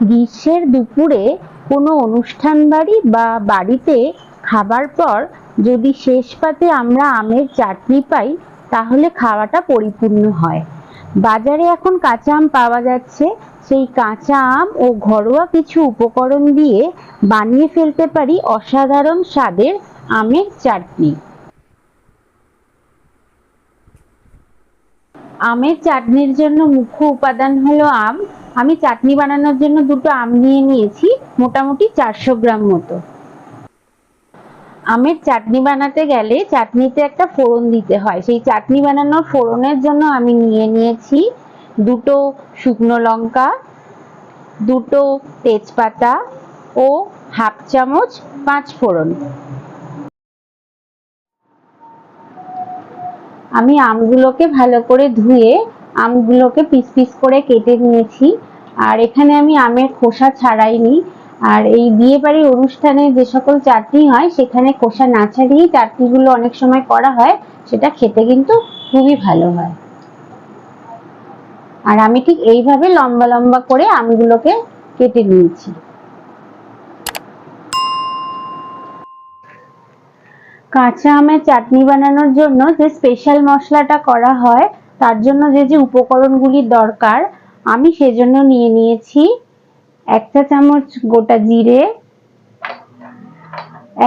গ্রীষ্মের দুপুরে কোনো অনুষ্ঠান বাড়ি বা বাড়িতে খাবার পর যদি শেষ পাতে আমরা আমের চাটনি পাই, তাহলে খাওয়াটা পরিপূর্ণ হয়। বাজারে এখন কাঁচা আম পাওয়া যাচ্ছে। সেই কাঁচা আম ও ঘরোয়া কিছু উপকরণ দিয়ে বানিয়ে ফেলতে পারি অসাধারণ স্বাদের আমের চাটনি। আমের চাটনির জন্য মুখ্য উপাদান হলো আম। আমি চাটনি বানানোর জন্য দুটো আম নিয়ে নিয়েছি, মোটামুটি চারশো গ্রাম মতো। আমের চাটনি বানাতে গেলে চাটনিতে একটা ফোড়ন দিতে হয়। সেই চাটনি বানানোর ফোড়নের জন্য আমি নিয়ে নিয়েছি দুটো শুকনো লঙ্কা, দুটো তেজপাতা ও হাফ চামচ পাঁচ ফোড়ন। আমি আমগুলোকে ভালো করে ধুয়ে আমগুলোকে পিস পিস করে কেটে নিয়েছি। আর এখানে আমি আমের খোসা ছাড়াইনি। আর এই বিয়ে বাড়ির অনুষ্ঠানে যে সকল চাটনি হয়, সেখানে খোসা না ছাড়িয়ে চাটনিগুলো অনেক সময় করা হয়। সেটা খেতে কিন্তু খুবই ভালো হয়। আর আমি ঠিক এইভাবে লম্বা লম্বা করে আমগুলোকে কেটে নিয়েছি। কাঁচা আমের চাটনি বানানোর জন্য যে স্পেশাল মশলাটা করা হয় তার জন্য যে যে উপকরণগুলির দরকার, আমি সেজন্য নিয়ে নিয়েছি। এক চা চামচ গোটা জিরে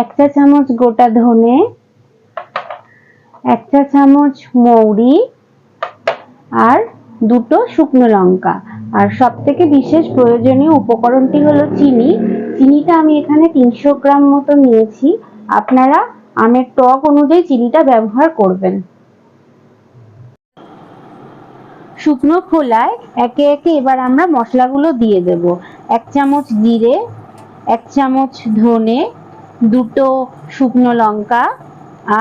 এক চা চামচ গোটা ধনে এক চা চামচ মৌরি, আর দুটো শুকনো লঙ্কা। আর সব থেকে বিশেষ প্রয়োজনীয় উপকরণটি হলো চিনি। চিনিটা আমি এখানে তিনশো গ্রাম মতো নিয়েছি। আপনারা আমের টক অনুযায়ী চিনিটা ব্যবহার করবেন। শুকনো খোলায় একে একে এবার আমরা মশলাগুলো দিয়ে দেব। এক চামচ জিরে, এক চামচ ধনে, দুটো শুকনো লঙ্কা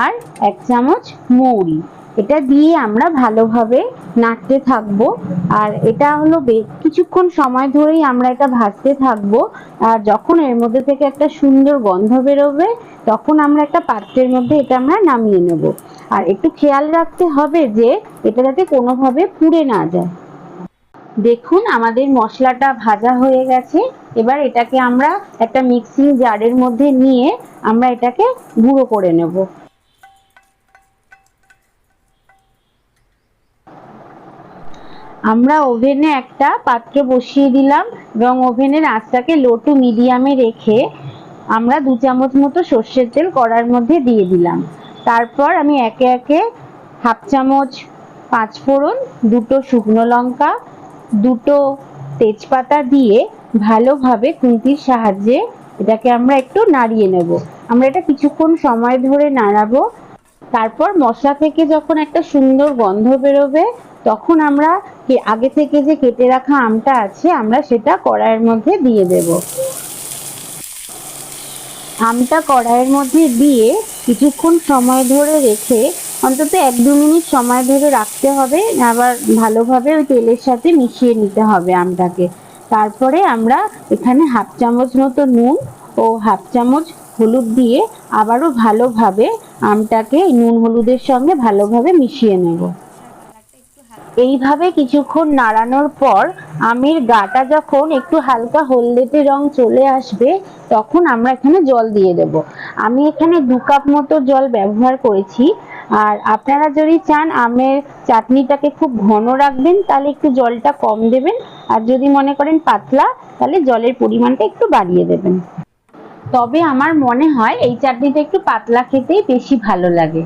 আর এক চামচ মৌরি। এটা দিয়ে আমরা ভালোভাবে নাড়তে থাকব। আর এটা হলো কিছুক্ষণ সময় ধরেই আমরা এটা ভাজতে থাকব। আর যখন এর মধ্যে থেকে একটা সুন্দর গন্ধ বেরোবে, তখন আমরা একটা পাত্রের মধ্যে এটা আমরা নামিয়ে নেব। আর একটু খেয়াল রাখতে হবে যে এটা যাতে কোনোভাবে পুড়ে না যায়। দেখুন, আমাদের মশলাটা ভাজা হয়ে গেছে। এবার এটাকে আমরা একটা মিক্সিং জারের মধ্যে নিয়ে আমরা এটাকে গুঁড়ো করে নেব। আমরা ওভেনে একটা পাত্র বসিয়ে দিলাম এবং ওভেনের আঁচটাকে লো টু মিডিয়ামে রেখে আমরা দু চামচ মতো সর্ষের তেল কড়ার মধ্যে দিয়ে দিলাম। তারপর আমি একে একে হাফ চামচ পাঁচ ফোড়ন, দুটো শুকনো লঙ্কা, দুটো তেজপাতা দিয়ে ভালোভাবে খুন্তির সাহায্যে এটাকে আমরা একটু নাড়িয়ে নেব। আমরা এটা কিছুক্ষণ সময় ধরে নাড়াবো। তারপর মশলা থেকে যখন একটা সুন্দর গন্ধ বেরোবে, তখন আমরা আগে থেকে যে কেটে রাখা আমটা আছে, আমরা সেটা কড়াইয়ের মধ্যে দিয়ে দেব। আমটা কড়াইয়ের মধ্যে দিয়ে কিছুক্ষণ সময় ধরে রেখে অন্তত এক দু মিনিট সময় ধরে রাখতে হবে, আবার ভালোভাবে ওই তেলের সাথে মিশিয়ে নিতে হবে আমটাকে। তারপরে আমরা এখানে হাফ চামচ মতো নুন ও হাফ চামচ হলুদ দিয়ে আবারও ভালোভাবে আমটাকে নুন হলুদের সঙ্গে ভালোভাবে মিশিয়ে নেব। এইভাবে কিছুক্ষণ নাড়ানোর পর আমের গাটা যখন একটু হালকা হলদেটে রং চলে আসবে, তখন আমরা এখানে জল দিয়ে দেব। আমি এখানে দু কাপ মতো জল ব্যবহার করেছি। আর আপনারা যদি চান আমের চাটনিটাকে খুব ঘন রাখবেন, তাহলে একটু জলটা কম দেবেন। আর যদি মনে করেন পাতলা, তাহলে জলের পরিমাণটা একটু বাড়িয়ে দেবেন। তবে আমার মনে হয় এই চাটনিটা একটু পাতলা খেতেই বেশি ভালো লাগে।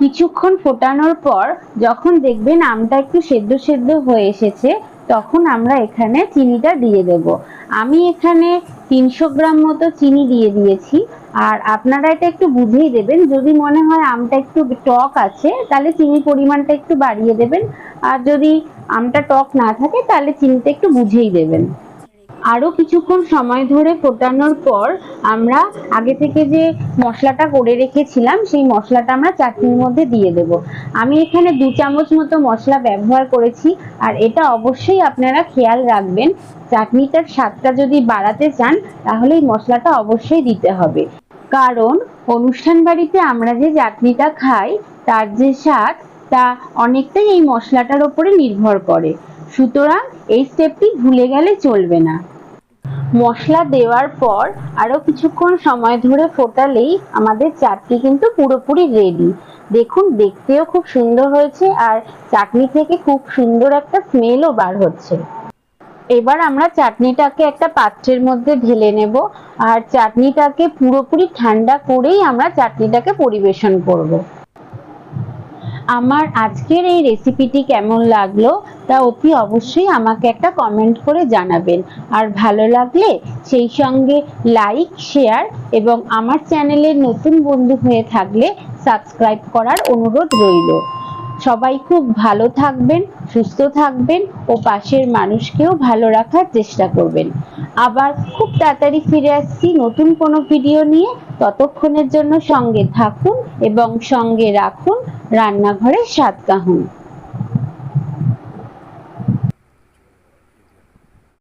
কিছুক্ষণ ফোটানোর পর যখন দেখবেন আমটা একটু সেদ্ধ সেদ্ধ হয়ে এসেছে, তখন আমরা এখানে চিনিটা দিয়ে দেব। আমি এখানে তিনশো গ্রাম মতো চিনি দিয়ে দিয়েছি, আর আপনারা এটা একটু বুঝেই দেবেন। যদি মনে হয় আমটা একটু টক আছে, তাহলে চিনির পরিমাণটা একটু বাড়িয়ে দেবেন। আর যদি আমটা টক না থাকে, তাহলে চিনিটা একটু বুঝেই দেবেন। আরও কিছুক্ষণ সময় ধরে ফোটানোর পর আমরা আগে থেকে যে মশলাটা করে রেখেছিলাম, সেই মশলাটা আমরা চাটনির মধ্যে দিয়ে দেব। আমি এখানে দু চামচ মতো মশলা ব্যবহার করেছি, আর এটা অবশ্যই আপনারা খেয়াল রাখবেন, চাটনিটার স্বাদটা যদি বাড়াতে চান, তাহলে এই মশলাটা অবশ্যই দিতে হবে। কারণ, অনুষ্ঠান বাড়িতে আমরা যে চাটনিটা খাই, তার যে স্বাদ তা অনেকটাই এই মশলাটার ওপরে নির্ভর করে। সুতরাং এই স্টেপটি ভুলে গেলে চলবে না। মশলা দেওয়ার পর আরও কিছুক্ষণ সময় ধরে ফোটালেই আমাদের চাটনি কিন্তু পুরোপুরি রেডি দেখুন, দেখতেও খুব সুন্দর হয়েছে আর চাটনি থেকে খুব সুন্দর একটা স্মেলও বার হচ্ছে। এবার আমরা চাটনিটাকে একটা পাত্রের মধ্যে ঢেলে নেব আর চাটনিটাকে পুরোপুরি ঠান্ডা করেই আমরা চাটনিটাকে পরিবেশন করব। আমার আজকের এই রেসিপিটি কেমন লাগল, তা অতি অবশ্যই আমাকে একটা কমেন্ট করে জানাবেন। আর ভালো লাগলে সেই সঙ্গে লাইক শেয়ার এবং আমার চ্যানেলের নতুন বন্ধু হয়ে থাকলে সাবস্ক্রাইব করার অনুরোধ রইল। সবাই খুব ভালো থাকবেন, সুস্থ থাকবেন ও পাশের মানুষকেও ভালো রাখার চেষ্টা করবেন। আবার খুব তাড়াতাড়ি ফিরে আসছি নতুন কোনো ভিডিও নিয়ে। ততক্ষণের জন্য সঙ্গে থাকুন এবং সঙ্গে রাখুন। রান্নাঘরে স্বাদ কাহুন